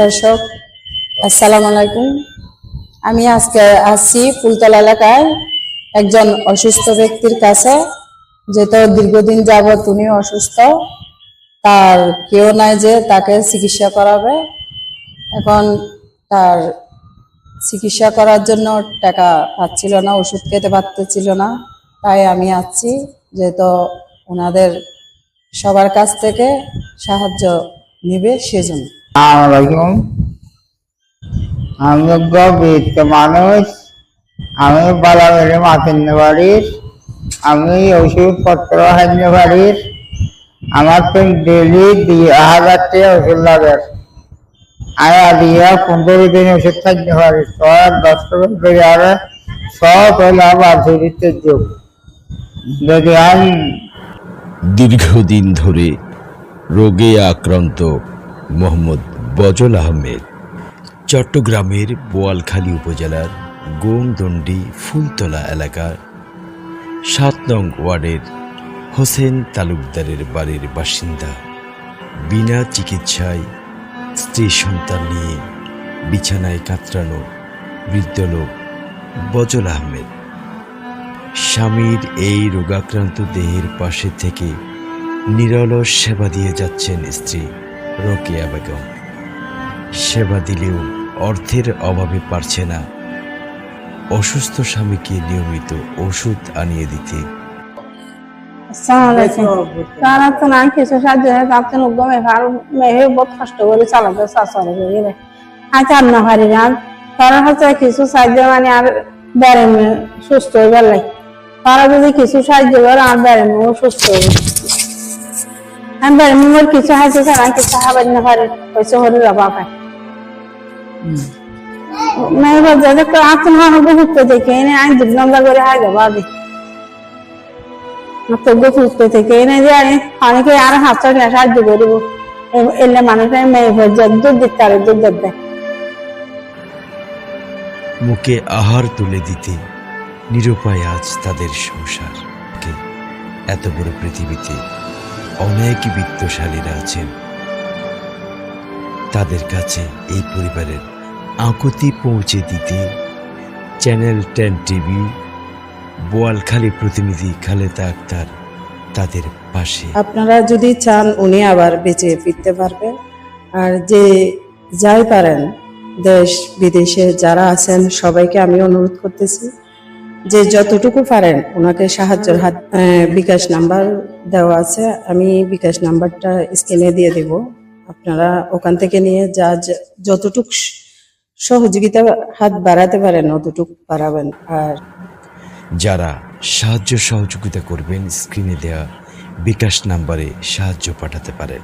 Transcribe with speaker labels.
Speaker 1: দর্শক, আসসালামু আলাইকুম। আমি আজকে আসছি ফুলতলা এলাকায় একজন অসুস্থ ব্যক্তির কাছে, যেহেতু দীর্ঘদিন যাবৎ উনি অসুস্থ, তার কেউ নাই যে তাকে চিকিৎসা করাবে। এখন তার চিকিৎসা করার জন্য টাকা পাচ্ছিল না, ওষুধ খেতে পারতেছিল না, তাই আমি আসছি যেহেতু ওনাদের সবার কাছ থেকে সাহায্য নেবে সেজন্য।
Speaker 2: আসসালামাইকুম আমি বৃত্ত মানুষ। আমি বালামেরি মাতিন্য বাড়ির আমি ওষুধপত্র হান্য বাড়ির আমার তো ডেলি দুই হাজার টাকা ওষুধ লাগে। আমি দিয়ে পনেরো দিন ওষুধ থাকতে পারি। সব দশ টাকা করে আর সব হলো শরীরের যুগ। যদি আমি
Speaker 3: দীর্ঘদিন ধরে রোগে আক্রান্ত মোহাম্মদ বজল আহমেদ। চট্টগ্রামের বোয়ালখালী উপজেলার গোমদণ্ডি ফুলতলা এলাকার সাত নং ওয়ার্ডের হোসেন তালুকদারের বাড়ির বাসিন্দা বিনা চিকিৎসায় স্ত্রী সন্তান নিয়ে বিছানায় কাতরানো বৃদ্ধ লোক বজল আহমেদ। স্বামীর এই রোগাক্রান্ত দেহের পাশে থেকে নিরলস সেবা দিয়ে যাচ্ছেন স্ত্রী। রোকেয়া বেগম, সেবা দিলেও অর্থের অভাবে পারছে না। অসুস্থ স্বামীকে নিয়মিত ওষুধ আনিয়ে দিতে।
Speaker 4: কষ্ট করে আজ আর সাহায্য মানে আর বেড়ে সুস্থ হয়ে গেল তারা যদি কিছু সাহায্য করে, আর বেড়ে সুস্থ হয়ে আমি বেড়ে মোর কিছু সাহায্য ছাড়া কিছু হাবার না পারে হয়েছে হরি লাভা পায় মেয়ে বলছে যে বহুত দেখে এনে আইন দুই নম্বর করে হাই যাবা দি সুস্থ থেকে এনে যে আমি অনেকে আর হাসতে না সাহায্য করব এলে মানুষের মেয়ে ভোজ্য দুধ দিতে পারে দুধ দেয়
Speaker 3: মুখে আহার তুলে দিতে নিরুপায় আজ তাদের সংসার এত বড় পৃথিবীতে অনেক বিত্তশালীরা আছেন। তাদের কাছে এই পরিবারের আকুতি পৌঁছে দিতে চ্যানেল টেন টিভি, বোয়ালখালী প্রতিনিধি খালেদা আক্তার তাদের পাশে।
Speaker 1: আপনারা যদি চান উনি আবার বেঁচে ফিরতে পারবেন আর যে যাই পারেন দেশ বিদেশে যারা আছেন, সবাইকে আমি অনুরোধ করতেছি। যে যতটুকু পারেন, ওনাকে সাহায্যের হাত বিকাশ নাম্বার দেওয়া আছে। আমি বিকাশ নাম্বারটা স্ক্রিনে দিয়ে দেব। আপনারা ওখান থেকে নিয়ে যা যতটুকু সহযোগিতা হাত বাড়াতে পারেন, অতটুকু বাড়াবেন। আর
Speaker 3: যারা সাহায্য সহযোগিতা করবেন, স্ক্রিনে দেওয়া বিকাশ নাম্বারে সাহায্য পাঠাতে পারেন।